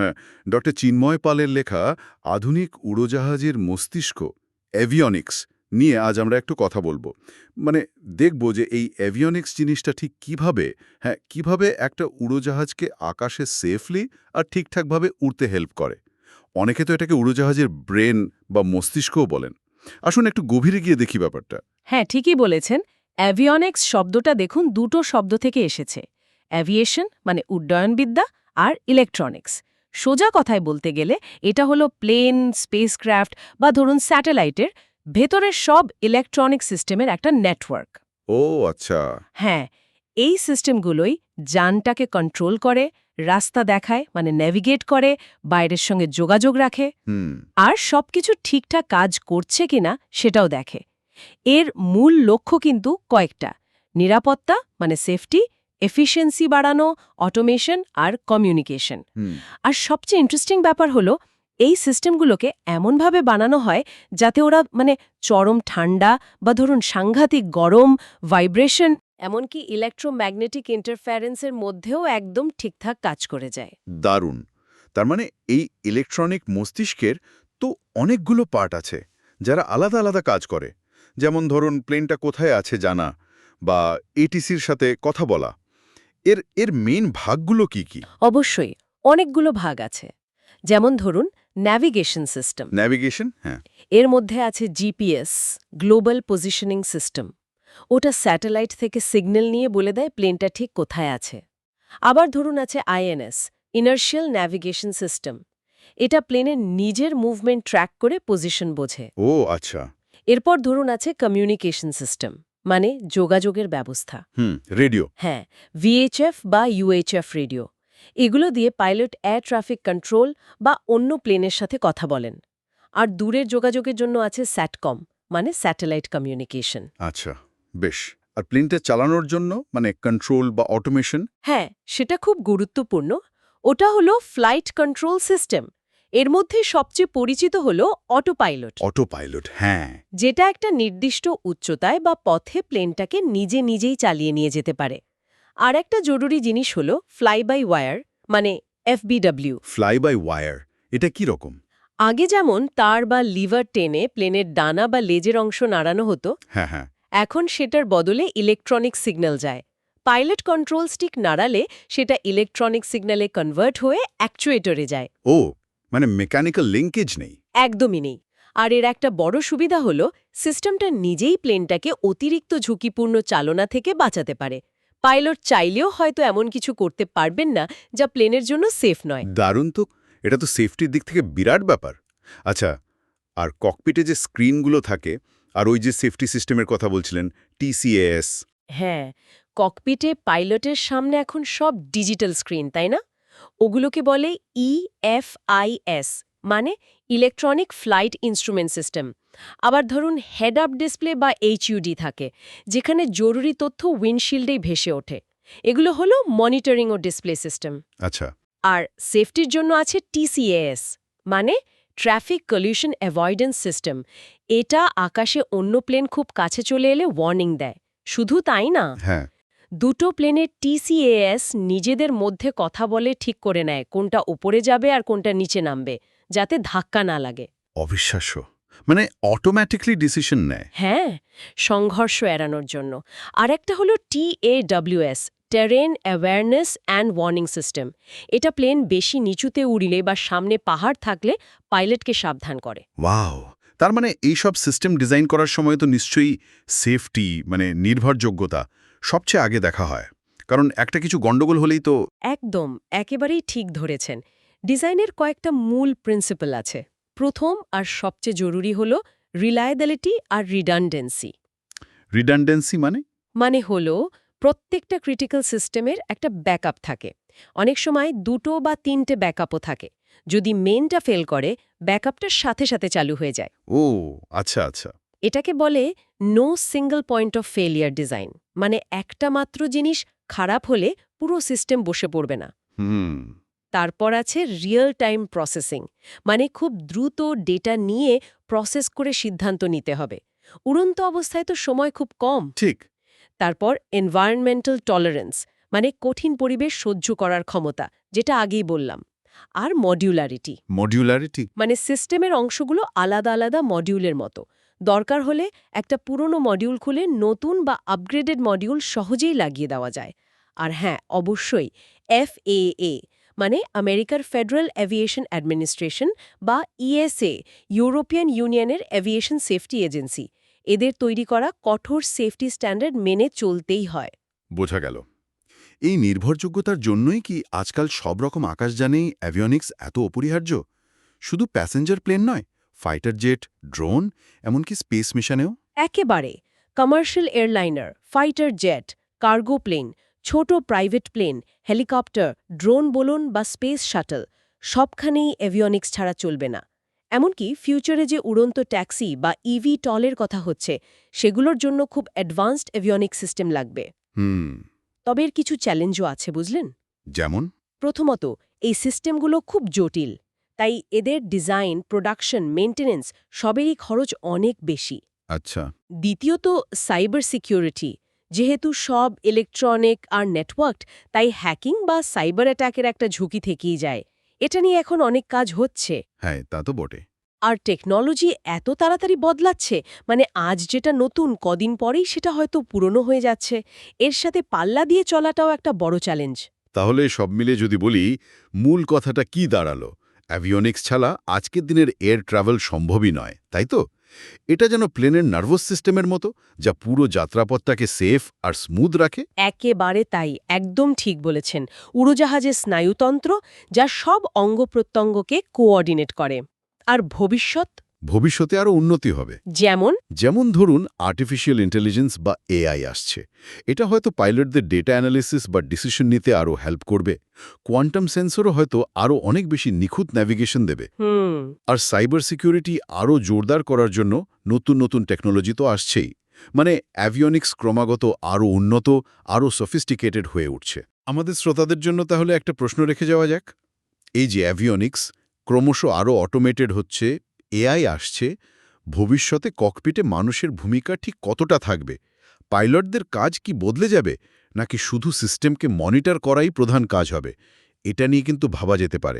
হ্যাঁ ডক্টর চিন্ময় পালের লেখা আধুনিক উড়োজাহাজের মস্তিষ্ক অ্যাভিয়নিক্স নিয়ে আজ আমরা একটু কথা বলব। মানে দেখব যে এই অ্যাভিয়নিক্স জিনিসটা ঠিক কীভাবে হ্যাঁ কীভাবে একটা উড়োজাহাজকে আকাশে সেফলি আর ঠিকঠাকভাবে উড়তে হেল্প করে। অনেকে তো এটাকে উড়োজাহাজের ব্রেন বা মস্তিষ্কও বলেন। আসুন একটু গভীরে গিয়ে দেখি ব্যাপারটা। হ্যাঁ ঠিকই বলেছেন। অ্যাভিয়নিক্স শব্দটা দেখুন দুটো শব্দ থেকে এসেছে। অ্যাভিয়েশন মানে উড্ডয়নবিদ্যা আর ইলেকট্রনিক্স সোজা কথায় বলতে গেলে এটা হলো প্লেন স্পেসক্রাফট বা ধরুন স্যাটেলাইটের ভেতরের সব ইলেকট্রনিক সিস্টেমের একটা নেটওয়ার্ক। ও আচ্ছা। হ্যাঁ এই সিস্টেমগুলোই যানটাকে কন্ট্রোল করে রাস্তা দেখায় মানে নেভিগেট করে বাইরের সঙ্গে যোগাযোগ রাখে আর সবকিছু ঠিকঠাক কাজ করছে কিনা সেটাও দেখে। এর মূল লক্ষ্য কিন্তু কয়েকটা নিরাপত্তা মানে সেফটি এফিসিয়েন্সি বাড়ানো অটোমেশন আর কমিউনিকেশন আর সবচেয়ে ইন্টারেস্টিং ব্যাপার হলো এই সিস্টেমগুলোকে এমনভাবে বানানো হয় যাতে ওরা মানে চরম ঠান্ডা বা ধরুন সাংঘাতিক গরম ভাইব্রেশন এমনকি ইলেকট্রোম্যাগনেটিক ইন্টারফারেন্সের মধ্যেও একদম ঠিকঠাক কাজ করে যায়। দারুণ। তার মানে এই ইলেকট্রনিক মস্তিষ্কের তো অনেকগুলো পার্ট আছে যারা আলাদা আলাদা কাজ করে। যেমন ধরুন প্লেনটা কোথায় আছে জানা বা এটিসির সাথে কথা বলা। এর এর মেইন ভাগগুলো কি কি? অবশ্যই অনেকগুলো ভাগ আছে। যেমন ধরুন ন্যাভিগেশন সিস্টেম ন্যাভিগেশন হ্যাঁ। এর মধ্যে আছে জিপিএস গ্লোবাল পজিশনিং সিস্টেম ওটা স্যাটেলাইট থেকে সিগন্যাল নিয়ে বলে দেয় প্লেনটা ঠিক কোথায় আছে। আবার ধরুন আছে আইএনএস ইনার্শিয়াল ন্যাভিগেশন সিস্টেম এটা প্লেনের নিজের মুভমেন্ট ট্র্যাক করে পজিশন বোঝে। ও আচ্ছা। এরপর ধরুন আছে কমিউনিকেশন সিস্টেম মানে যোগাযোগের ব্যবস্থা। হুম রেডিও। হ্যাঁ ভিএইচএফ বা ইউএইচএফ রেডিও। এগুলো দিয়ে পাইলট এয়ার ট্রাফিক কন্ট্রোল বা অন্য প্লেনের সাথে কথা বলেন। আর দূরের যোগাযোগের জন্য আছে স্যাটকম মানে স্যাটেলাইট কমিউনিকেশন। আচ্ছা বেশ। আর প্লেনটা চালানোর জন্য মানে কন্ট্রোল বা অটোমেশন? হ্যাঁ সেটা খুব গুরুত্বপূর্ণ। ওটা হলো ফ্লাইট কন্ট্রোল সিস্টেম। এর মধ্যে সবচেয়ে পরিচিত হল অটো পাইলট অটো পাইলট হ্যাঁ। যেটা একটা নির্দিষ্ট উচ্চতায় বা পথে প্লেনটাকে নিজে নিজেই চালিয়ে নিয়ে যেতে পারে। আর একটা জরুরি জিনিস হল ফ্লাই বাই ওয়্যার মানে এফবিডব্লিউ ফ্লাই বাই ওয়্যার এটা কি রকম? আগে যেমন তার বা লিভার টেনে প্লেনের ডানা বা লেজের অংশ নাড়ানো হতো হ্যাঁ হ্যাঁ। এখন সেটার বদলে ইলেকট্রনিক সিগন্যাল যায়। পাইলট কন্ট্রোল স্টিক নাড়ালে সেটা ইলেকট্রনিক সিগন্যালে কনভার্ট হয়ে অ্যাকচুয়েটরে যায়। ও মানে মেকানিক্যাল লিঙ্কেজ নেই। একদমই নেই। আর এর একটা বড় সুবিধা হলো সিস্টেমটা নিজেই প্লেনটাকে অতিরিক্ত ঝুঁকিপূর্ণ চালনা থেকে বাঁচাতে পারে। পাইলট চাইলেও হয়তো এমন কিছু করতে পারবেন না যা প্লেনের জন্য সেফ নয়। দারুণ তো। এটা তো সেফটির দিক থেকে বিরাট ব্যাপার। আচ্ছা আর ককপিটে যে স্ক্রিনগুলো থাকে আর ওই যে সেফটি সিস্টেমের কথা বলছিলেন টিসিএস হ্যাঁ ককপিটে পাইলটের সামনে এখন সব ডিজিটাল স্ক্রিন তাই না? ওগুলোকে বলে E ইএফআইএস মানে ইলেকট্রনিক ফ্লাইট ইনস্ট্রুমেন্ট সিস্টেম আবার ধরুন হেড আপ ডিসপ্লে বা এইচইউডি থাকে যেখানে জরুরি তথ্য উইন্ডশিল্ডেই ভেসে ওঠে। এগুলো হলো মনিটরিং ও ডিসপ্লে সিস্টেম আচ্ছা। আর সেফটির জন্য আছে টিসিএএস মানে ট্রাফিক কলিউশন অ্যাভয়েডেন্স সিস্টেম এটা আকাশে অন্য প্লেন খুব কাছে চলে এলে ওয়ার্নিং দেয়। শুধু তাই না? হ্যাঁ। দুটো প্লেনের টিসিএএস নিজেদের মধ্যে কথা বলে ঠিক করে নেয় কোনটা উপরে যাবে আর কোনটা নিচে নামবে যাতে ধাক্কা না লাগে। অবিশ্বাস্য। মানে অটোমেটিকলি ডিসিশন নেয়। হ্যাঁ সংঘর্ষ এড়ানোর জন্য। আর একটা হলো TAWS terrain awareness and warning system এটা প্লেন বেশি নিচুতে উড়িলে বা সামনে পাহাড় থাকলে পাইলটকে সাবধান করে। ওয়াও! তার মানে এইসব সিস্টেম ডিজাইন করার সময় তো নিশ্চয়ই সেফটি মানে নির্ভরযোগ্যতা। সবচেয়ে আগে দেখা হয়। কারণ একটা কিছু গন্ডগোল হলেই তো একদম একেবারেই ঠিক ধরেছেন। ডিজাইনের কয়েকটা মূল প্রিন্সিপাল আছে। প্রথম আর সবচেয়ে জরুরি হল রিলায়েবিলিটি আর রিডান্ডেন্সি। রিডান্ডেন্সি মানে? মানে হলো প্রত্যেকটা ক্রিটিক্যাল সিস্টেমের একটা ব্যাকআপ থাকে। অনেক সময় দুটো বা তিনটে ব্যাকআপও থাকে। যদি মেনটা ফেল করে ব্যাকআপটার সাথে সাথে চালু হয়ে যায়। ও আচ্ছা আচ্ছা। এটাকে বলে no single point of failure design মানে একটা মাত্র জিনিস খারাপ হলে পুরো সিস্টেম বসে পড়বে না। হুম। তারপর আছে রিয়েল টাইম প্রসেসিং মানে খুব দ্রুত ডেটা নিয়ে প্রসেস করে সিদ্ধান্ত নিতে হবে। উড়ন্ত অবস্থায় তো সময় খুব কম। ঠিক। তারপর এনভায়রনমেন্টাল টলারেন্স মানে কঠিন পরিবেশ সহ্য করার ক্ষমতা যেটা আগেই বললাম। আর মডিউলারিটি মডিউলারিটি মানে সিস্টেমের অংশগুলো আলাদা আলাদা মডিউলের মতো। দরকার হলে একটা পুরনো মডিউল খুলে নতুন বা আপগ্রেডেড মডিউল সহজেই লাগিয়ে দেওয়া যায়। আর হ্যাঁ অবশ্যই এফএএ মানে আমেরিকার ফেডারেল এভিয়েশন অ্যাডমিনিস্ট্রেশন বা ইএসএ ইউরোপিয়ান ইউনিয়নের এভিয়েশন সেফটি এজেন্সি এদের তৈরি করা কঠোর সেফটি স্ট্যান্ডার্ড মেনে চলতেই হয়। বোঝা গেল। এই নির্ভরযোগ্যতার জন্যই কি আজকাল সব রকম আকাশযানেই অ্যাভিয়নিক্স এত অপরিহার্য? শুধু প্যাসেঞ্জার প্লেন নয় ফাইটার জেট ড্রোন এমনকি স্পেস মিশনেও? একেবারে। Commercial airliner fighter jet cargo plane ছোট প্রাইভেট প্লেন হেলিকপ্টার ড্রোন বলুন বা স্পেস শাটল সবখানেই এভিয়নিক্স ছাড়া চলবে না। এমনকি ফিউচারে যে উড়ন্ত ট্যাক্সি বা ইভি টলের কথা হচ্ছে সেগুলোর জন্য খুব অ্যাডভান্সড এভিয়নিক সিস্টেম লাগবে। হুম। তবে এর কিছু চ্যালেঞ্জও আছে বুঝলেন? যেমন? প্রথমত এই সিস্টেমগুলো খুব জটিল। তাই এদের ডিজাইন প্রোডাকশন মেনটেনেন্স সবেরই খরচ অনেক বেশি। আচ্ছা। দ্বিতীয়ত সাইবার সিকিউরিটি। যেহেতু সব ইলেকট্রনিক আর নেটওয়ার্ক তাই হ্যাকিং বা সাইবার অ্যাটাকের একটা ঝুঁকি থেকেই যায়। এটা নিয়ে এখন অনেক কাজ হচ্ছে। হ্যাঁ তা তো বটে। আর টেকনোলজি এত তাড়াতাড়ি বদলাচ্ছে মানে আজ যেটা নতুন কদিন পরেই সেটা হয়তো পুরনো হয়ে যাচ্ছে। এর সাথে পাল্লা দিয়ে চলাটাও একটা বড় চ্যালেঞ্জ। তাহলে সব মিলে যদি বলি মূল কথাটা কি দাঁড়াল? অ্যাভিয়নিক্স ছাড়া আজকের দিনের এয়ার ট্রাভেল সম্ভবই নয়, তাই তো? এটা যেন প্লেনের নার্ভাস সিস্টেমের মতো, যা পুরো যাত্রাপথটাকে সেফ আর স্মুথ রাখে। একেবারে তাই, একদম ঠিক বলেছেন। উড়োজাহাজের স্নায়ুতন্ত্র, যা সব অঙ্গ প্রত্যঙ্গকে কোঅর্ডিনেট করে। আর ভবিষ্যৎ? ভবিষ্যতে আরও উন্নতি হবে। যেমন? যেমন ধরুন আর্টিফিশিয়াল ইন্টেলিজেন্স বা এআই আসছে। এটা হয়তো পাইলটদের ডেটা অ্যানালিসিস বা ডিসিশন নিতে আরও হেল্প করবে। কোয়ান্টাম সেন্সরও হয়তো আরও অনেক বেশি নিখুঁত ন্যাভিগেশন দেবে। আর সাইবার সিকিউরিটি আরও জোরদার করার জন্য নতুন নতুন টেকনোলজি তো আসছেই। মানে অ্যাভিয়নিক্স ক্রমাগত আরও উন্নত আরও সফিস্টিকেটেড হয়ে উঠছে। আমাদের শ্রোতাদের জন্য তাহলে একটা প্রশ্ন রেখে যাওয়া যাক। এই যে অ্যাভিয়নিক্স ক্রমশ আরও অটোমেটেড হচ্ছে এআই আসছে, ভবিষ্যতে ককপিটে মানুষের ভূমিকা ঠিক কতটা থাকবে? পাইলটদের কাজ কি বদলে যাবে? নাকি শুধু সিস্টেমকে মনিটর করাই প্রধান কাজ হবে? এটা নিয়ে কিন্তু ভাবা যেতে পারে।